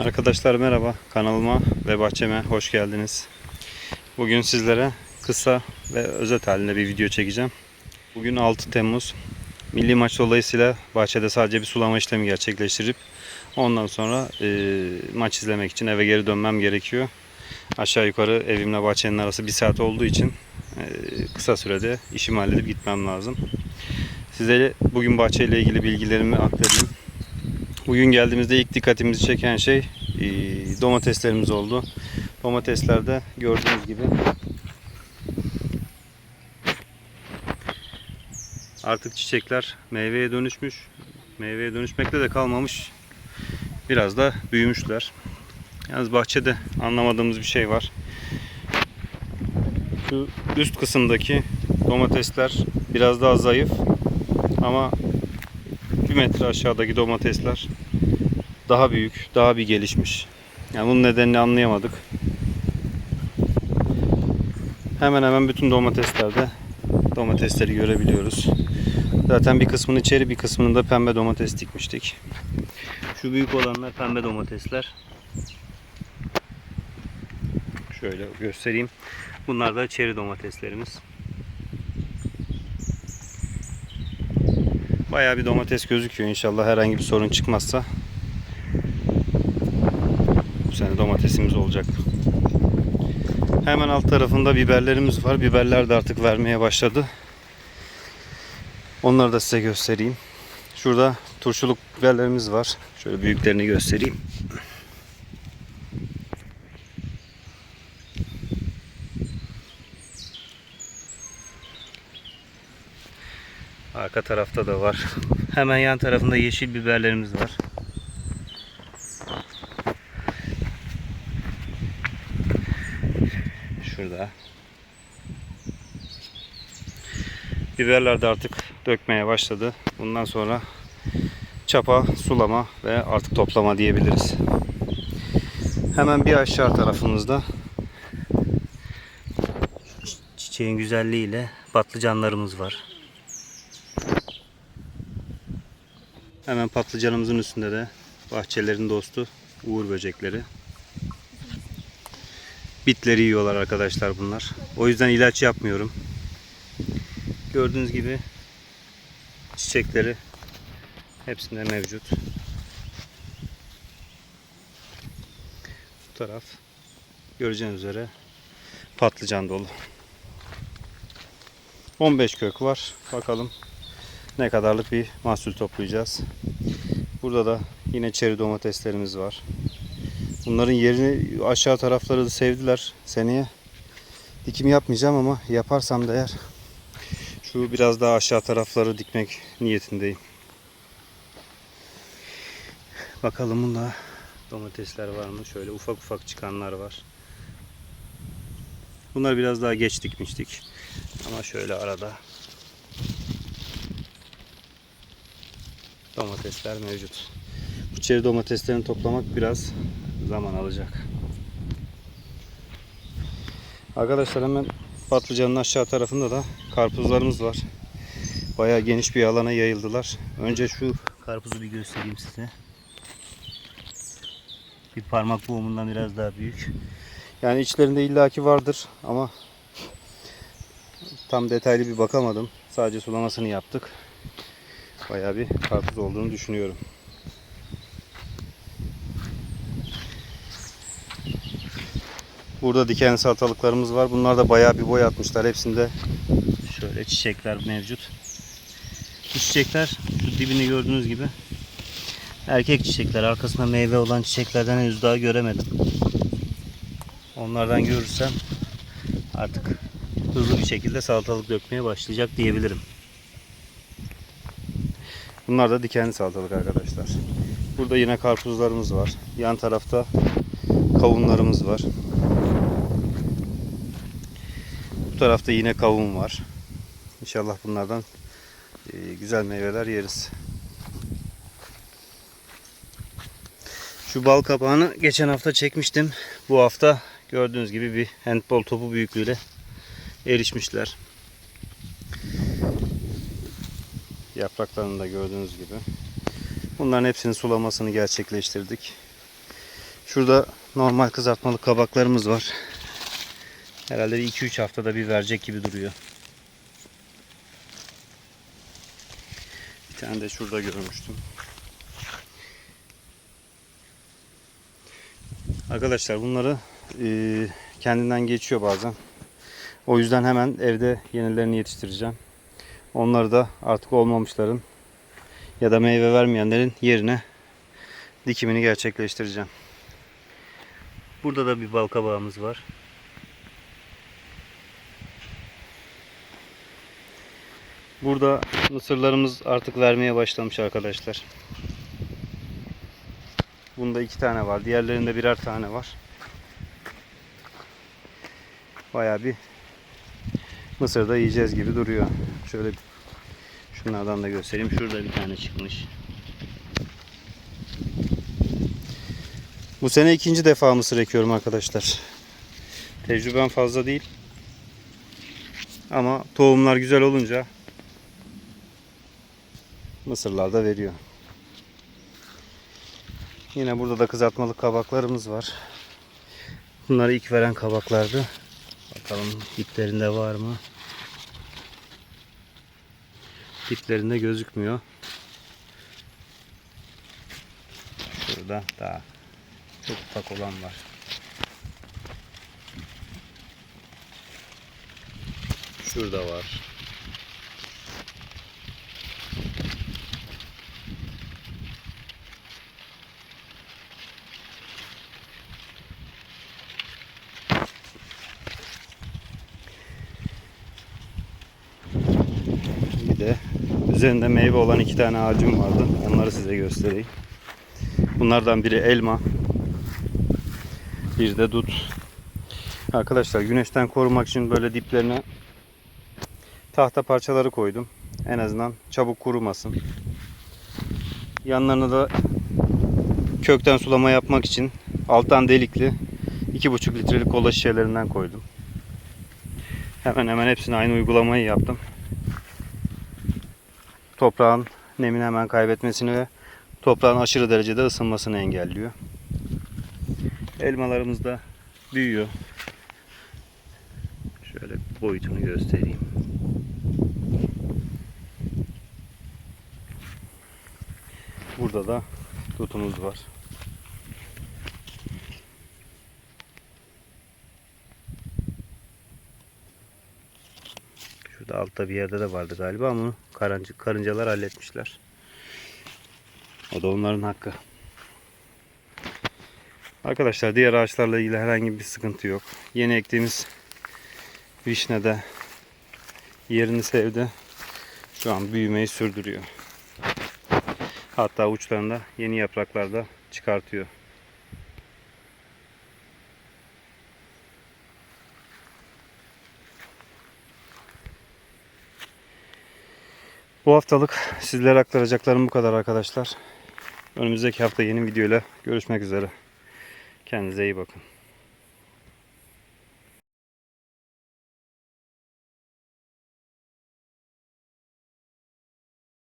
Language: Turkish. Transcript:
Arkadaşlar merhaba kanalıma ve bahçeme hoş geldiniz. Bugün sizlere kısa ve özet halinde bir video çekeceğim. Bugün 6 Temmuz. Milli maç dolayısıyla bahçede sadece bir sulama işlemi gerçekleştirip ondan sonra e, maç izlemek için eve geri dönmem gerekiyor. Aşağı yukarı evimle bahçenin arası bir saat olduğu için e, kısa sürede işimi halledip gitmem lazım. Size bugün bahçeyle ilgili bilgilerimi aktarayım. Bugün geldiğimizde ilk dikkatimizi çeken şey e, domateslerimiz oldu. Domateslerde gördüğünüz gibi artık çiçekler meyveye dönüşmüş. Meyveye dönüşmekte de kalmamış. Biraz da büyümüşler. Yalnız bahçede anlamadığımız bir şey var. Şu üst kısımdaki domatesler biraz daha zayıf ama bir metre aşağıdaki domatesler daha büyük, daha bir gelişmiş. Yani bunun nedenini anlayamadık. Hemen hemen bütün domateslerde domatesleri görebiliyoruz. Zaten bir kısmını içeri bir kısmını da pembe domates dikmiştik. Şu büyük olanlar pembe domatesler. Şöyle göstereyim. Bunlar da çeri domateslerimiz. Bayağı bir domates gözüküyor. İnşallah herhangi bir sorun çıkmazsa sene domatesimiz olacak. Hemen alt tarafında biberlerimiz var. Biberler de artık vermeye başladı. Onları da size göstereyim. Şurada turşuluk biberlerimiz var. Şöyle büyüklerini göstereyim. Arka tarafta da var. Hemen yan tarafında yeşil biberlerimiz var. Şurada. Biberler de artık dökmeye başladı. Bundan sonra çapa, sulama ve artık toplama diyebiliriz. Hemen bir aşağı tarafımızda çiçeğin güzelliğiyle patlıcanlarımız var. Hemen patlıcanımızın üstünde de bahçelerin dostu uğur böcekleri. Bitleri yiyorlar arkadaşlar bunlar. O yüzden ilaç yapmıyorum. Gördüğünüz gibi çiçekleri hepsinde mevcut. Bu taraf göreceğiniz üzere patlıcan dolu. 15 kök var. Bakalım ne kadarlık bir mahsul toplayacağız. Burada da yine çeri domateslerimiz var. Bunların yerini aşağı tarafları da sevdiler seneye. Dikim yapmayacağım ama yaparsam da eğer şu biraz daha aşağı tarafları dikmek niyetindeyim. Bakalım bunda domatesler var mı? Şöyle ufak ufak çıkanlar var. Bunlar biraz daha geç dikmiştik. Ama şöyle arada domatesler mevcut. Bu çeri domateslerini toplamak biraz zaman alacak. Arkadaşlar hemen patlıcanın aşağı tarafında da karpuzlarımız var. Bayağı geniş bir alana yayıldılar. Önce şu karpuzu bir göstereyim size. Bir parmak boğumundan biraz daha büyük. Yani içlerinde illaki vardır ama tam detaylı bir bakamadım. Sadece sulamasını yaptık. Bayağı bir karpuz olduğunu düşünüyorum. Burada diken salatalıklarımız var. Bunlar da bayağı bir boy atmışlar. Hepsinde şöyle çiçekler mevcut. Bu çiçekler şu dibini gördüğünüz gibi erkek çiçekler. Arkasında meyve olan çiçeklerden henüz daha göremedim. Onlardan görürsem artık hızlı bir şekilde salatalık dökmeye başlayacak diyebilirim. Bunlar da dikenli salatalık arkadaşlar. Burada yine karpuzlarımız var. Yan tarafta kavunlarımız var. Tarafta yine kavun var. İnşallah bunlardan e, güzel meyveler yeriz. Şu bal kabağını geçen hafta çekmiştim. Bu hafta gördüğünüz gibi bir handball topu büyüklüğüyle erişmişler. Yapraklarını da gördüğünüz gibi. Bunların hepsinin sulamasını gerçekleştirdik. Şurada normal kızartmalık kabaklarımız var. Herhalde bir 2-3 haftada bir verecek gibi duruyor. Bir tane de şurada görmüştüm. Arkadaşlar bunları e, kendinden geçiyor bazen. O yüzden hemen evde yenilerini yetiştireceğim. Onları da artık olmamışların ya da meyve vermeyenlerin yerine dikimini gerçekleştireceğim. Burada da bir bal kabağımız var. Burada mısırlarımız artık vermeye başlamış arkadaşlar. Bunda iki tane var. Diğerlerinde birer tane var. Bayağı bir mısır da yiyeceğiz gibi duruyor. Şöyle şunlardan da göstereyim. Şurada bir tane çıkmış. Bu sene ikinci defa mısır ekiyorum arkadaşlar. Tecrübem fazla değil. Ama tohumlar güzel olunca mısırlar da veriyor. Yine burada da kızartmalık kabaklarımız var. Bunlar ilk veren kabaklardı. Bakalım diplerinde var mı? Diplerinde gözükmüyor. Şurada daha çok ufak olan var. Şurada var. Bir de üzerinde meyve olan iki tane ağacım vardı. Onları size göstereyim. Bunlardan biri elma. Bir de dut. Arkadaşlar güneşten korumak için böyle diplerine tahta parçaları koydum. En azından çabuk kurumasın. Yanlarına da kökten sulama yapmak için alttan delikli 2,5 litrelik kola şişelerinden koydum. Hemen hemen hepsine aynı uygulamayı yaptım. Toprağın nemini hemen kaybetmesini ve toprağın aşırı derecede ısınmasını engelliyor. Elmalarımız da büyüyor. Şöyle boyutunu göstereyim. Burada da tutumuz var. Şurada altta bir yerde de vardı galiba ama karınca, karıncalar halletmişler. O da onların hakkı. Arkadaşlar diğer ağaçlarla ilgili herhangi bir sıkıntı yok. Yeni ektiğimiz vişne de yerini sevdi. Şu an büyümeyi sürdürüyor. Hatta uçlarında yeni yapraklar da çıkartıyor. Bu haftalık sizlere aktaracaklarım bu kadar arkadaşlar. Önümüzdeki hafta yeni videoyla görüşmek üzere. Kendinize iyi bakın.